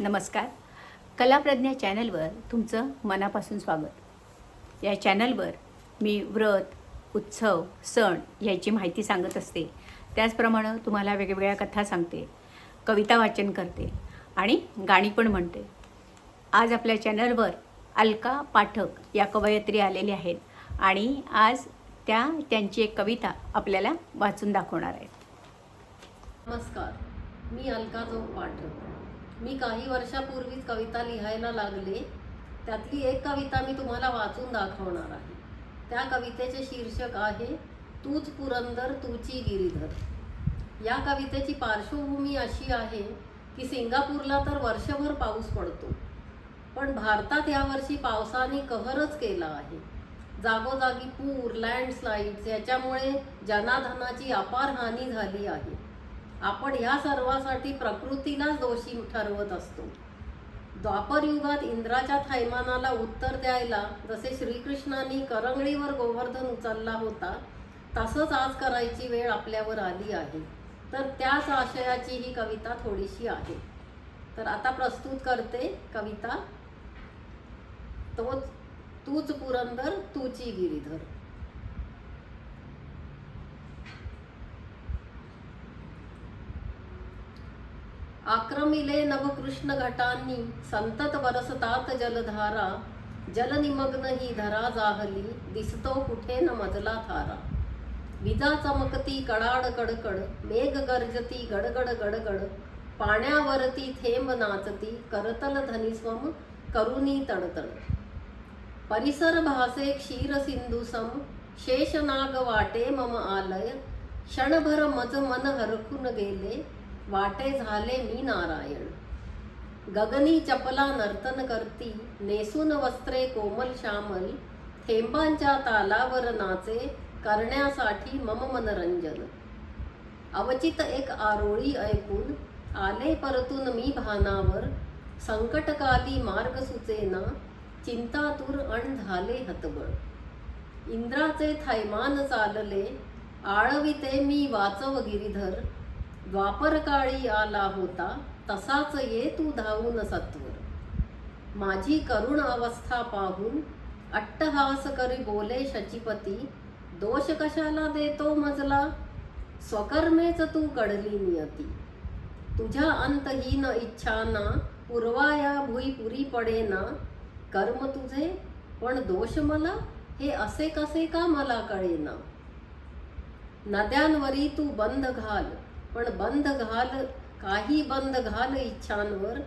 नमस्कार. कलाप्रज्ञा चॅनलवर तुमचं मनापासून स्वागत. या चॅनलवर मी व्रत उत्सव सण याची माहिती सांगत असते. त्याचप्रमाणे तुम्हाला वेगवेगळ्या कथा सांगते कविता वाचन करते आणि गाणी पण म्हणते. आज आपल्या चॅनलवर अलका पाठक या कवयत्री आलेल्या आहेत आणि आज त्या त्यांची एक कविता आपल्याला वाचून दाखवणार आहेत. नमस्कार. मी अलका जो पाठक. मी काही वर्षापूर्वीच कविता लिहायला लागले. त्यातली एक कविता मी तुम्हाला वाचून दाखवणार आहे. त्या कवितेचे शीर्षक आहे तूच पुरंदर तूची गिरीधर. या कवितेची पार्श्वभूमी अशी आहे की सिंगापूरला तर वर्षभर पाऊस पडतो पण भारतात यावर्षी पावसाने कहरच केला आहे. जागोजागी पूर लँडस्लाईड्स याच्यामुळे जनाधनाची अपार हानी झाली आहे. आपण ह्या सर्वासाठी प्रकृतीलाच दोषी ठरवत असतो. द्वापरयुगात इंद्राच्या थैमानाला उत्तर द्यायला जसे श्रीकृष्णांनी करंगळीवर गोवर्धन उचलला होता तसंच आज करायची वेळ आपल्यावर आली आहे. तर त्याच आशयाची ही कविता थोडीशी आहे. तर आता प्रस्तुत करते कविता. तोच तूच पुरंदर तूची गिरीधर. आक्रमिले नवकृष्ण घटांनी संतत बरसतात जलधारा जलनिमग्न ही धरा जाहली दिसतो कुठे न मजला थारा. विजा चमकती कडाड कडकड मेघ गर्जती गडगड गडगड पाण्यावरती थेंब नाचती करतल धनिस्वम करुणी तडतड परिसर भासे क्षीर सिंधुसम शेषनाग वाटे मम आलय क्षणभर मज मन हरखून गेले वाटे झाले मी नारायण. गगनी चपला नर्तन करती नेसून वस्त्रे कोमल श्यामल थेंबांच्या तालावर नाचे करण्यासाठी मम मनरंजन. अवचित एक आरोळी ऐकून आले परतून मी भानावर संकटकाली मार्ग सुचेना चिंतातूर अण झाले हतबळ इंद्राचे थैमान चालले आळविते मी वाचव गिरीधर द्वापरकाळी आला होता तसाच ये तू धावून सत्वर. माझी करुण अवस्था पाहून अट्टहास करी बोले शचीपती दोष कशाला देतो मजला? स्वकर्मेच तू कडली नियती. तुझ्या अंतहीन इच्छाना पूर्वाया भुई पुरी पडेना. कर्म तुझे पण दोष मला? हे असे कसे का मला कळेना? नद्यांवरी तू बंद घाल. पण बंद घाल काही बंद घाल इच्छांवर.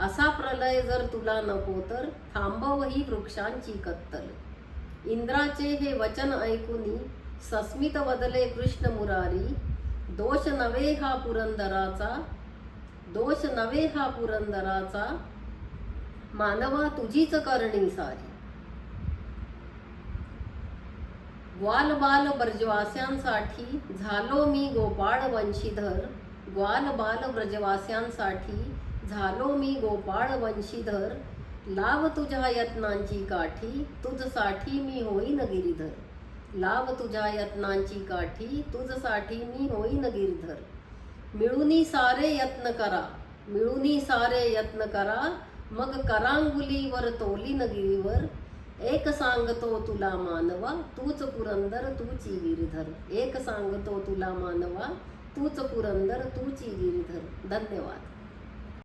असा प्रलय जर तुला नको तर थांबव ही वृक्षांची कत्तल. इंद्राचे हे वचन ऐकूनी सस्मित बदले कृष्ण मुरारी दोष नवे हा पुरंदराचा दोष नवे हा पुरंदराचा. मानवा तुझीच करणी सारी. ग्वाल बाल ब्रजवास्यांसाठी झालो मी गोपाळ वंशीधर. ग्वाल बाल ब्रजवास्यांसाठी झालो मी गोपाळ वंशीधर. लाव तुझ्या यत्नांची काठी तुझसाठी मी होईन गिरीधर. लाव तुझ्या यत्नांची काठी तुझसाठी मी होईन गिरीधर. मिळूनी सारे यत्न करा मिळूनी सारे यत्न करा. मग करांगुलीवर तोलीन गिरीवर. एक सांगतो तुला मानवा तूच पुरंदर तूची गिरीधर. एक सांगतो तुला मानवा तूच पुरंदर तूची गिरीधर. धन्यवाद.